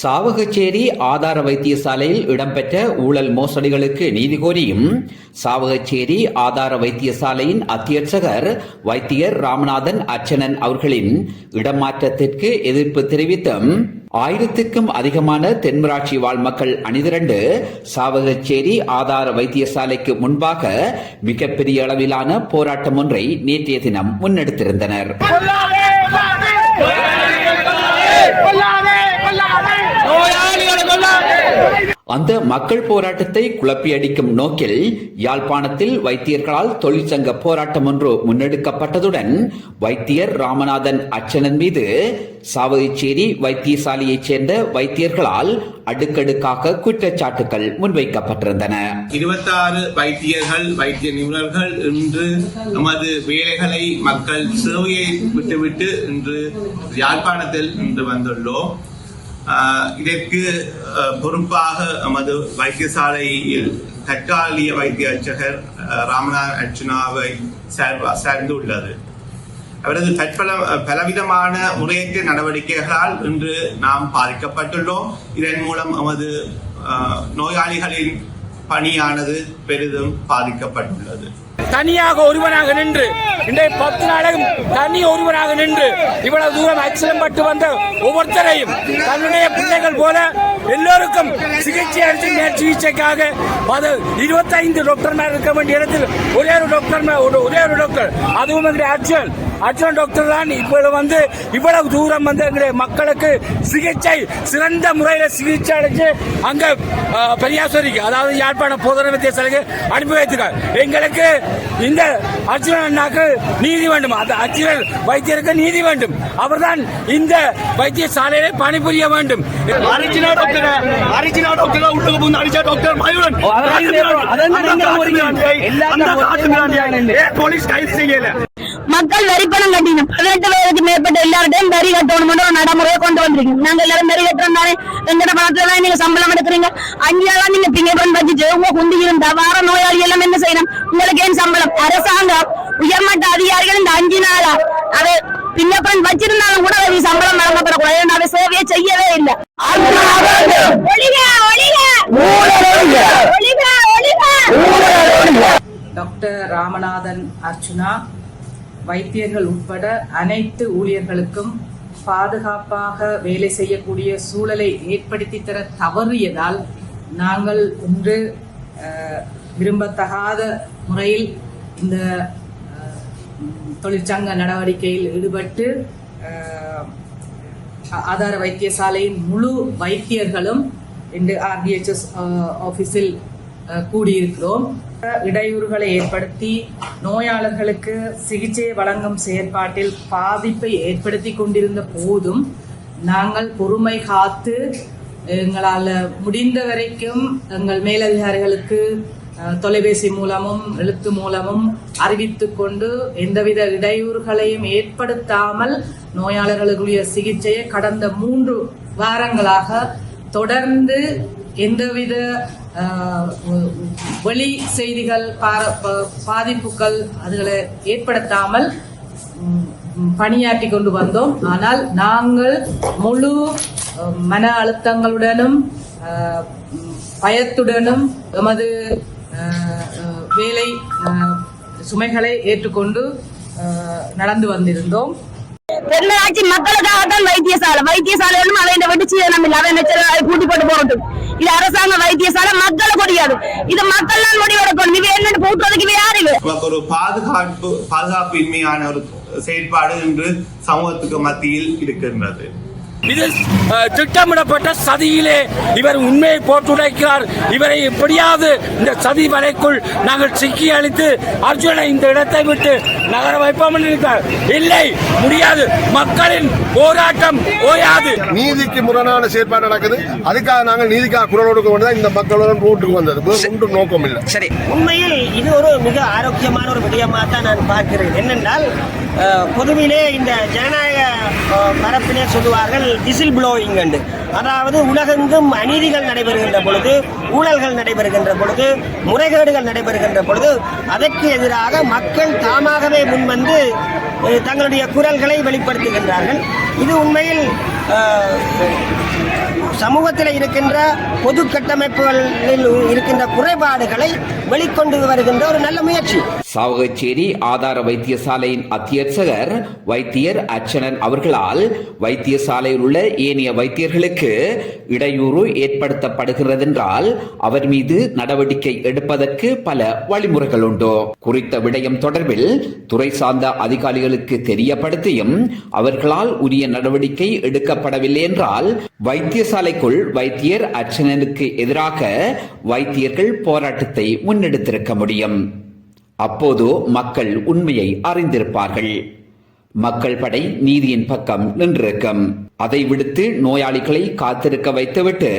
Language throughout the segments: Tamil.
சாவகச்சேரி ஆதார வைத்தியசாலையில் இடம்பெற்ற ஊழல் மோசடிகளுக்கு நீதி கோரியும் சாவகச்சேரி ஆதார வைத்தியசாலையின் அத்தியட்சகர் வைத்தியர் ராமநாதன் அர்ச்சனன் அவர்களின் இடமாற்றத்திற்கு எதிர்ப்பு தெரிவித்தும் ஆயிரத்துக்கும் அதிகமான தென்மராட்சி வாழ் மக்கள் அணிதிரண்டு சாவகச்சேரி ஆதார வைத்தியசாலைக்கு முன்பாக மிகப்பெரிய அளவிலான போராட்டம் ஒன்றை நேற்றைய தினம் முன்னெடுத்திருந்தனர் அந்த மக்கள் போராட்டத்தை குழப்பியடிக்கும் நோக்கில் யாழ்ப்பாணத்தில் வைத்தியர்களால் தொழிற்சங்க போராட்டம் ஒன்று முன்னெடுக்கப்பட்டதுடன் வைத்தியர் ராமநாதன் அச்சனன் மீது சாவகச்சேரி வைத்தியசாலையைச் சேர்ந்த வைத்தியர்களால் அடுக்கடுக்காக குற்றச்சாட்டுகள் முன்வைக்கப்பட்டிருந்தன. இருபத்தாறு வைத்தியர்கள் வைத்திய நிபுணர்கள் இன்று நமது வேலைகளை மக்கள் சேவையை விட்டுவிட்டு இன்று யாழ்ப்பாணத்தில் இன்று வந்துள்ளோம். இதற்கு பொறுப்பாக நமது வைத்தியசாலையில் தற்காலிக வைத்திய அர்ச்சகர் ராமநாத அர்ச்சனாவை சார்ந்து உள்ளது அவரது தற்பல பலவிதமான முறையற்ற நடவடிக்கைகளால் இன்று நாம் பாதிக்கப்பட்டுள்ளோம். இதன் மூலம் நமது நோயாளிகளின் பணியானது பெரிதும் பாதிக்கப்பட்டுள்ளது. தனியாக ஒருவனாக நின்று இன்றைய பத்து நாளையும் தனி ஒருவனாக நின்று இவ்வளவு தூரம் அச்சலம் பட்டு வந்த ஒவ்வொருத்தரையும் தன்னுடைய பிள்ளைகள் போல எல்லோருக்கும் சிகிச்சை அளித்து மேல் சிகிச்சைக்காக பத இருபத்தைந்து டாக்டர்மார் இருக்க வேண்டிய இடத்தில் ஒரே ஒரு டாக்டர் ஒரே ஒரு டாக்டர் அதுவும் எங்களுடைய அர்ஜுன் அர்ஜுன் டாக்டர் தான் இப்பொழுது வந்து இவ்வளவு தூரம் வந்து எங்களுடைய மக்களுக்கு சிகிச்சை சிறந்த முறையில் சிகிச்சை அளித்து அங்க அஹ், பெரியாஸ்வரிக்கு அதாவது யாழ்ப்பாண போதன வித்தியாசாலைக்கு அனுப்பி வைத்திருக்கார். எங்களுக்கு இந்த அர்ஜுனன் அண்ணாக்கு நீதி வேண்டும். அந்த அர்ஜுனன் வைத்தியருக்கு நீதி வேண்டும். அவர்தான் இந்த வைத்தியசாலையிலே பணிபுரிய வேண்டும். அரிஜினா டாக்டர்? அரிஜினா டாக்டர்? உள்ளுக்கு புகுந்து அடிச்ச டாக்டர் மயூரன். போலீஸ் கைது செய்யல? மக்கள் வரி பணம் கட்டினோம். பதினெட்டு வயதுக்கு மேற்பட்ட எல்லார்ட்டையும் வரி கட்டணும் ஒரு நடைமுறையை கொண்டு வந்திருக்கீங்க. நாங்க எல்லாரும் வரி கட்டுறோம் தானே எங்கட பணத்துல தான் நீங்க சம்பளம் எடுக்கிறீங்க. அங்கெல்லாம் நீங்க பிங்கப்பன் வச்சுட்டு உங்க குந்தி இருந்தா வார நோயாளி எல்லாம் என்ன செய்யணும்? உங்களுக்கு ஏன் சம்பளம்? அரசாங்கம் உயர்மட்ட அதிகாரிகள் இந்த அஞ்சு நாளா அதை பிங்கப்பன் வச்சிருந்தாலும் கூட அவருக்கு சம்பளம் வழங்கப்படக்கூடாது. ஏன்னா அவ சேவையை செய்யவே இல்லை. டாக்டர் ராமநாதன் அர்ச்சுனா வைத்தியர்கள் உட்பட அனைத்து ஊழியர்களுக்கும் பாதுகாப்பாக வேலை செய்யக்கூடிய சூழலை ஏற்படுத்தி தர தவறியதால் நாங்கள் இன்று விரும்பத்தகாத முறையில் இந்த தொழிற்சங்க நடவடிக்கையில் ஈடுபட்டு ஆதார வைத்தியசாலையின் முழு வைத்தியர்களும் இன்று ஆர்டிஎச்எஸ் ஆஃபீஸில் கூடியிருக்கிறோம். இடையூறுகளை ஏற்படுத்தி நோயாளர்களுக்கு சிகிச்சை வழங்கும் செயற்பாட்டில் பாதிப்பை ஏற்படுத்தி கொண்டிருந்த போதும் நாங்கள் பொறுமை காத்து எங்களால் முடிந்த வரைக்கும் எங்கள் மேலதிகாரிகளுக்கு தொலைபேசி மூலமும் எழுத்து மூலமும் அறிவித்து கொண்டு எந்தவித இடையூறுகளையும் ஏற்படுத்தாமல் நோயாளர்களுக்குரிய சிகிச்சையை கடந்த மூன்று வாரங்களாக தொடர்ந்து எந்தவித வெளி செய்திகள் பாதிப்புகள் அதுகளை ஏற்படுத்தாமல் பணியாற்றி கொண்டு வந்தோம். ஆனால் நாங்கள் முழு மன அழுத்தங்களுடனும் பயத்துடனும் எமது வேலை சுமைகளை ஏற்றுக்கொண்டு அஹ், நடந்து வந்திருந்தோம். தென்னராட்சி மக்களுக்காக தான் வைத்தியசாலை வைத்தியசாலை ஒன்றும் அதை இந்த வெடிச்சு நம்ம அதை நெச்சர பூட்டி போட்டு போகட்டும். இது அரசாங்க வைத்தியசாலை மக்களை கொடியாது. இது மக்கள் தான் முடிவெடுக்கணும் இவ என்னன்னு பூட்டுறதுக்கு இவ யாரு இவ? நமக்கு ஒரு பாதுகாப்பு பாதுகாப்பு இன்மையான ஒரு செயற்பாடு என்று சமூகத்துக்கு மத்தியில் இருக்கின்றது. இது திட்டமிடப்பட்ட சதியிலே இவர் உண்மையை போட்டுடைக்கிறார் இவரை எப்படியாவது இந்த சதி வலைக்குள் நாங்கள் சிக்கி அளித்து அர்ஜுனை இந்த இடத்தை விட்டு நகர வைப்போம் என்று இருக்கிறார். இல்லை முடியாது. மக்களின் போராட்டம் ஓயாது. நீதிக்கு முரணான செயற்பாடு நடக்குது. அதுக்காக நாங்கள் நீதிக்காக குரல் கொடுக்க இந்த மக்களுடன் ரோட்டுக்கு வந்தது. ஒன்றும் நோக்கம் இல்லை. உண்மையில் இது ஒரு மிக ஆரோக்கியமான ஒரு விடயமாக தான் நான் பார்க்கிறேன். என்னென்றால் பொதுவிலே இந்த ஜனநாயக அஹ், மரபிலே விசில் ப்ளோயிங் என்று அதாவது உலகெங்கும் அநீதிகள் நடைபெறுகின்ற பொழுது ஊழல்கள் நடைபெறுகின்ற பொழுது முறைகேடுகள் நடைபெறுகின்ற பொழுது அதற்கு எதிராக மக்கள் தாமாகவே முன்வந்து தங்களுடைய குரல்களை வெளிப்படுத்துகின்றார்கள். இது உண்மையில் சமூகத்தில் இருக்கின்ற பொது கட்டமைப்புகளில் இருக்கின்ற குறைபாடுகளை வெளிக்கொண்டு வருகின்ற ஒரு நல்ல முயற்சி. சாவகச்சேரி ஆதார வைத்தியசாலையின் அத்தியட்சகர் வைத்தியர் அர்ச்சனன் அவர்களால் வைத்தியசாலையில் உள்ள ஏனைய வைத்தியர்களுக்கு இடையூறு ஏற்படுத்தப்படுகிறதென்றால் அவர் மீது நடவடிக்கை எடுப்பதற்கு பல வழிமுறைகள் உண்டு. குறித்த விடயம் தொடர்பில் துறை சார்ந்த அதிகாரிகளுக்கு தெரியப்படுத்தியும் அவர்களால் உரிய நடவடிக்கை எடுக்கப்படவில்லை என்றால் வைத்தியசாலைக்குள் வைத்தியர் அர்ச்சனனுக்கு எதிராக வைத்தியர்கள் போராட்டத்தை முன்னெடுத்திருக்க முடியும். அப்போது மக்கள் உண்மையை அறிந்திருப்பார்கள். மக்கள் படை நீதியின் பக்கம் நின்றிருக்கும். அதை விடுத்து நோயாளிகளை காத்திருக்க வைத்துவிட்டு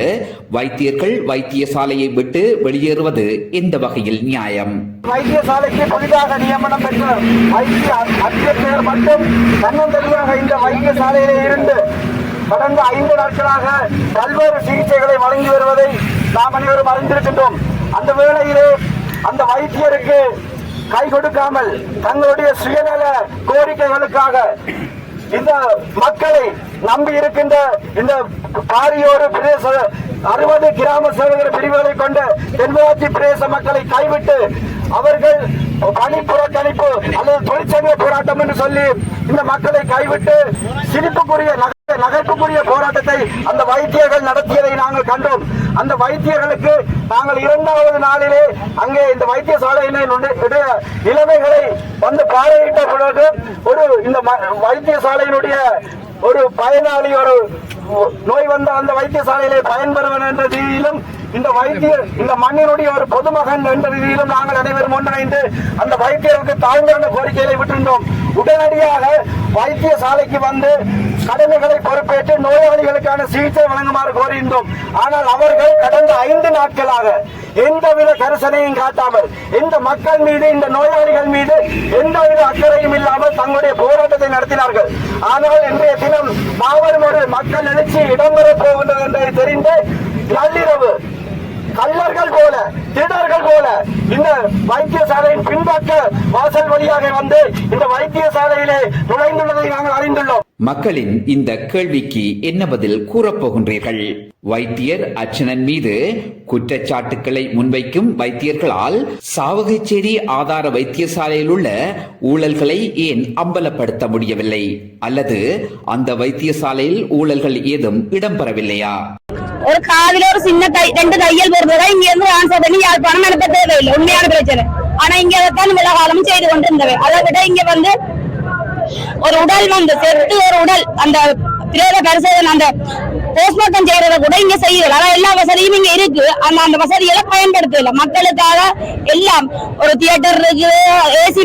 வைத்தியர்கள் வைத்தியசாலையை விட்டு வெளியேறுவது இந்த வகையில் நியாயம்? வைத்தியசாலைக்கு புதிதாக நியமனம் பெற்ற வைத்திய அத்தியட்சகர் மட்டும் தன்னந்தனியாக இந்த வைத்தியசாலையிலே இருந்து கடந்த ஐந்து நாட்களாக பல்வேறு சிகிச்சைகளை வழங்கி வருவதை நாம் அனைவரும் அறிந்திருக்கின்றோம். அந்த வேளையிலே அந்த வைத்தியருக்கு கை கொடுக்காமல் தங்களுடைய சுயநல கோரிக்கைகளுக்காக இந்த மக்களை நம்பி இருக்கின்ற இந்த பாரியோடு பிரதேச அறுபது கிராம சேவகர் பிரிவுகளை கொண்ட தென்மராட்சி பிரதேச மக்களை கைவிட்டு அவர்கள் பணி புறக்கணிப்பு அல்லது தொழிற்சங்க போராட்டம் என்று சொல்லி இந்த மக்களை கைவிட்டு சிரிப்புக்குரிய நகை- போராட்டத்தை அந்த வைத்தியர்கள் நடத்தியதை நாங்கள் கண்டோம். அந்த வைத்தியர்களுக்கு நாங்கள் இரண்டாவது நாளிலே அங்கே இந்த வைத்தியசாலையினுடைய நிலைமைகளை வந்து பார்வையிட்ட பிறகு ஒரு இந்த ம- வைத்தியசாலையினுடைய ஒரு பயனாளி ஒரு நோய் வந்த அந்த வைத்தியசாலையிலே பயன்பெறுவன் என்ற ரீதியிலும் இந்த வைத்தியர் இந்த மண்ணினுடைய ஒரு பொதுமகன் என்ற ரீதியிலும் நாங்கள் அனைவரும் ஒன்றிணைந்து அந்த வைத்தியருக்கு தாழ்ந்த கோரிக்கைகளை விட்டிருந்தோம் உடனடியாக வைத்தியசாலைக்கு வந்து கடமைகளை பொறுப்பேற்று நோயாளிகளுக்கான சிகிச்சை வழங்குமாறு கோரியிருந்தோம் ஆனால் அவர்கள் கடந்த ஐந்து நாட்களாக எந்தவித கரிசனையும் காட்டாமல் இந்த மக்கள் மீது இந்த நோயாளிகள் மீது எந்தவித அக்கறையும் இல்லாமல் தங்களுடைய போராட்டத்தை நடத்தினார்கள். ஆனால் இன்றைய தினம் மாபெரும் ஒரு மக்கள் எழுச்சி இடம்பெறப் போகின்றது என்பதை தெரிந்து நள்ளிரவு கள்ளர்கள் போல திருடர்கள் போல இந்த வைத்தியசாலையின் பின்பக்க வாசல் வழியாக வந்து இந்த வைத்தியசாலையிலே நுழைந்துள்ளதை நாங்கள் அறிந்துள்ளோம். மக்களின் இந்த கேள்விக்கு என்ன பதில் கூறப்போகின்றீர்கள்? வைத்தியர் அர்ச்சனன் மீது குற்றச்சாட்டுக்களை முன்வைக்கும் வைத்தியர்களால் சாவகச்சேரி ஆதார வைத்தியசாலையில் உள்ள ஊழல்களை ஏன் அம்பலப்படுத்த முடியவில்லை? அல்லது அந்த வைத்தியசாலையில் ஊழல்கள் ஏதும் இடம்பெறவில்லையா? ஒரு காதுல ஒரு சின்ன கை ரெண்டு தையல் போடுறதா இங்க இருந்து ஆன்சர் பண்ணி யாழ்ப்பாணம் அனுப்ப தேவையில்லை. உண்மையான பிரச்சனை. ஆனா இங்க அதைத்தான் எல்லா செய்து கொண்டிருந்தவை. அதை விட இங்க வந்து ஒரு உடல் வந்து செத்து ஒரு உடல் அந்த பிரேத பரிசோதனை அந்த போஸ்ட்மார்ட்டம் செய்யறத கூட இங்க செய்யல. ஆனா எல்லா வசதியும் இங்க இருக்கு. ஆனா அந்த வசதிகளை பயன்படுத்தல. மக்களுக்காக எல்லாம் ஒரு தியேட்டர் இருக்கு ஏசி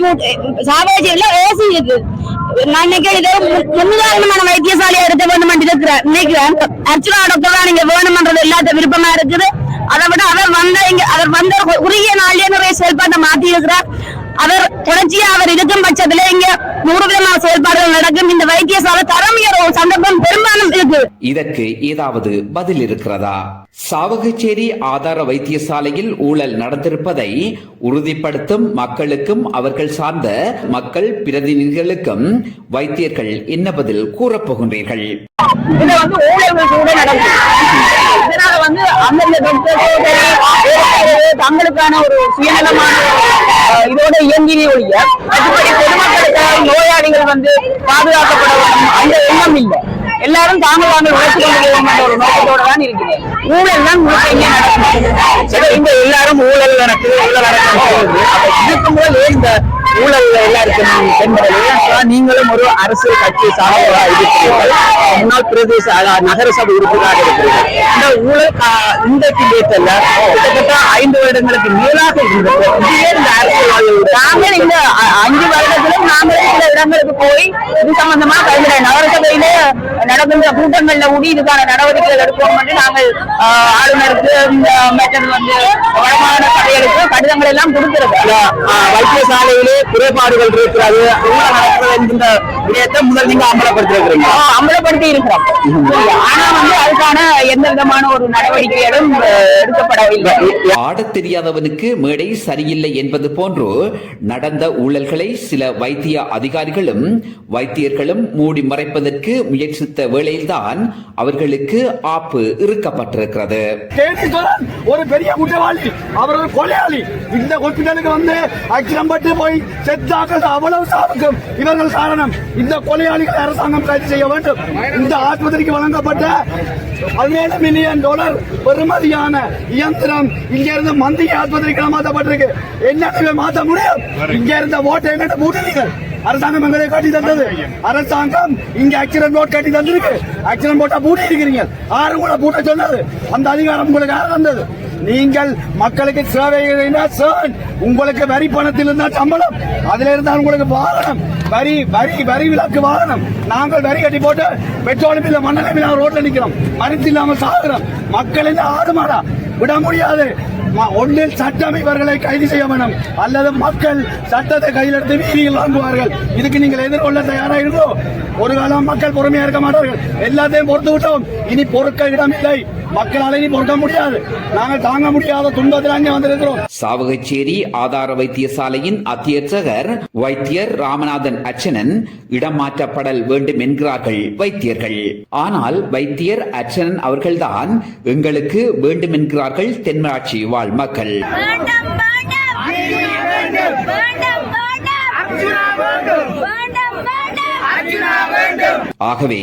சாவேஜில ஏசி இருக்கு. நான் நினைக்கிறேன் இது ஒரு முன்னுதாரணமான வைத்தியசாலையை எடுக்க வேண்டும் என்று இருக்கிறேன் நினைக்கிறேன். அர்ச்சனா டாக்டர் தான் நீங்க வேணும்ன்றது எல்லாத்த விருப்பமா இருக்குது. அதை விட அவர் வந்த இங்க அவர் வந்த ஒரு குறுகிய நாளிலே நிறைய செயல்பாட்டை மாத்தி இருக்கிறார் அவர் தொடர்ச்சியா அவர் இருக்கும் பட்சத்துல இங்க நூறு விதமான செயல்பாடுகள் நடக்கும். இந்த வைத்தியசாலை தரம் சந்தர்ப்பம் பெரும்பாலும் இருக்கு. இதற்கு ஏதாவது பதில் இருக்கிறதா? சாவகச்சேரி ஆதார வைத்தியசாலையில் ஊழல் நடந்திருப்பதை உறுதிப்படுத்தும் மக்களுக்கும் அவர்கள் சார்ந்த மக்கள் பிரதிநிதிகளுக்கும் வைத்தியர்கள் என்ன பதில் கூறப்போகின்றீர்கள்? வந்து ஊழல்கள் கூட நடக்கும். இதனால வந்து அந்தந்த டாக்டர்ஸோ சரி தங்களுக்கான ஒரு சுயநலமான இதோட இயங்கினே ஒழிய மற்றபடி பொதுமக்களுக்காக நோயாளிகள் வந்து பாதுகாக்கப்பட வேண்டும் அந்த எண்ணம் இல்லை. எல்லாரும் தாங்கள் தாங்கள் உழைத்து கொண்டு என்ற ஒரு நோக்கத்தோட தான் இருக்கிறேன். ஊழல் தான் முழுக்க நடக்கும். இந்த எல்லாரும் ஊழல் நடக்குது ஊழல் நடக்குது இதுக்கும் போது இந்த ஊழல் எல்லாருக்கும் தென்படவில்லை நீங்களும் ஒரு அரசியல் கட்சி சார்பாக இருக்கிறீர்கள். முன்னாள் பிரதேச நகரசபை உறுப்பினராக இருக்கிறீர்கள். இந்த ஊழல் இந்த தேர்தல்ல கிட்டத்தட்ட ஐந்து வருடங்களுக்கு மேலாக இருந்தது. இந்த அரசியல்வாதிகளுடைய நாங்கள் இந்த அஞ்சு வருடத்திலும் நாங்களே சில இடங்களுக்கு போய் இது சம்பந்தமா கலந்துரை நகரசபையில நடக்கின்ற கூட்டங்கள்ல கூடி இதுக்கான நடவடிக்கைகள் எடுப்போம் என்று நாங்கள் ஆளுநருக்கு இந்த மற்றது வந்து வடமாகாண சபைகளுக்கு கடிதங்கள் எல்லாம் ஆஹ் வைத்தியசாலையிலே குறைபாடுகள் இருக்கிறது. ஊழல் நடக்கிறது என்கின்ற விடயத்தை முதல் நீங்க அமலப்படுத்திருக்கிறீங்க அமலப்படுத்தி இருக்கிறோம். ஆனா வந்து அதுக்கான எந்த விதமான ஒரு நடவடிக்கைகளும் அஹ், எடுக்கப்படவில்லை. ஆடத் தெரியாதவனுக்கு மேடை சரியில்லை என்பது போன்று நடந்த ஊழல்களை சில வைத்திய அதிகாரிகளும் வைத்தியர்களும் மூடி மறைப்பதற்கு முயற்சித்த வேளையில்தான் அவர்களுக்கு ஆப்பு இறுக்கப்பட்டிருக்கிறது தேனீஸ்வரன் ஒரு பெரிய குற்றவாளி அவர் ஒரு கொலையாளி. இந்த ஹாஸ்பிட்டலுக்கு வந்து அச்சிரம் பட்டு போய் செத்தாக்கள் அவ்வளவு சாவுக்கும் இவர்கள் காரணம். இந்த கொலையாளிகள் அரசாங்கம் கைது செய்ய வேண்டும். இந்த ஆஸ்பத்திரிக்கு வழங்கப்பட்ட பதினேழு மில்லியன் டாலர் பெறுமதியான இயந்திரம் இங்க இருந்து மந்திரி ஆஸ்பத்திரிக்கு மாற்றப்பட்டிருக்கு. என்ன மாத்த மாற்ற முடியும்? இங்க இருந்த ஓட்டை என்ன மூட்டீர்கள் அரசாங்கம் எங்களை கட்டி தந்தது. அரசாங்கம் இங்க ஆக்சிடென்ட் போட் கட்டி தந்திருக்கு. ஆக்சிடென்ட் போட்டா பூட்டி இருக்கிறீங்க ஆறு கூட பூட்ட சொன்னது. அந்த அதிகாரம் உங்களுக்கு யார் தந்தது? நீங்கள் மக்களுக்கு சேவை உங்களுக்கு வரி பணத்தில் இருந்தால் சம்பளம் அதுல இருந்தால் உங்களுக்கு வாகனம் வரி வரி வரி விலக்கு வாகனம். நாங்கள் வரி கட்டி போட்டு பெட்ரோலும் இல்ல மண்ணெண்ணெய் இல்லாம ரோட்ல நிக்கிறோம். மருந்து இல்லாம சாகுறோம். மக்கள் இந்த ஆடு விட முடியாது. ஒன்றில் சட்டம் இவர்களை கைது செய்ய வேண்டும் அல்லது மக்கள் சட்டத்தை கையில் எடுத்து வீதியில் வாங்குவார்கள். இதுக்கு நீங்கள் எதிர்கொள்ள தயாராக இருந்தோ? ஒரு காலம் மக்கள் பொறுமையா இருக்க மாட்டார்கள். எல்லாத்தையும் பொறுத்து விட்டோம். இனி பொறுக்க இடம் இல்லை. இனி பொறுக்க முடியாது. நாங்கள் தாங்க முடியாத துன்பத்தில் அங்கே வந்திருக்கிறோம். சாவகச்சேரி ஆதார வைத்தியசாலையின் அத்தியட்சகர் வைத்தியர் ராமநாதன் அச்சனன் இடம் மாற்றப்படல் வேண்டும் என்கிறார்கள் வைத்தியர்கள். ஆனால் வைத்தியர் அச்சனன் அவர்கள்தான் எங்களுக்கு வேண்டும் என்கிறார்கள் தென்மராட்சி வாழ் மக்கள். ஆகவே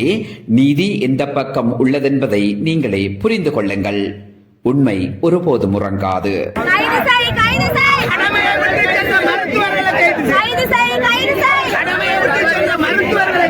நீதி எந்த பக்கம் உள்ளதென்பதை நீங்களே புரிந்து கொள்ளுங்கள். உண்மை ஒருபோதும் முறங்காது மருத்துவர்களை